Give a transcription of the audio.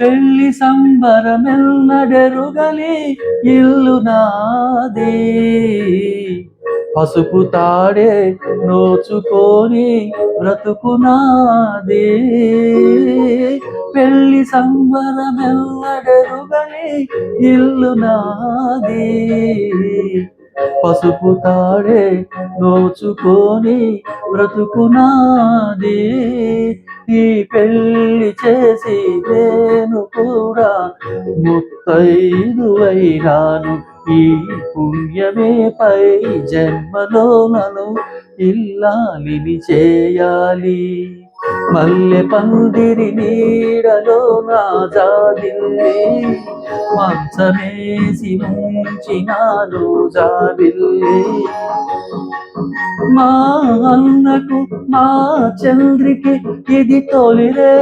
పెళ్ళి సంబరమెల్లడెరుగలి ఇల్లు నాదే. పసుపు తాడే నోచుకొని బ్రతుకునాదే పెళ్ళి సంబరమెల్లడెరుగలి ఇల్లు నాదే. పసుపు తాడే నోచుకొని బ్రతుకునాదే ఈ పెళ్ళి చేసి నేను కూడా ముత్తైదువైనాను. ఈ పుణ్యమే పై జన్మలో నను ఇల్లాలిని చేయాలి. మల్లె పందిరి నీడలో నా జాబిల్లి మంచమేసి ఉంచినాను జాబిల్లి. మా అన్నకు మా చంద్రికి ఇది తొలిరే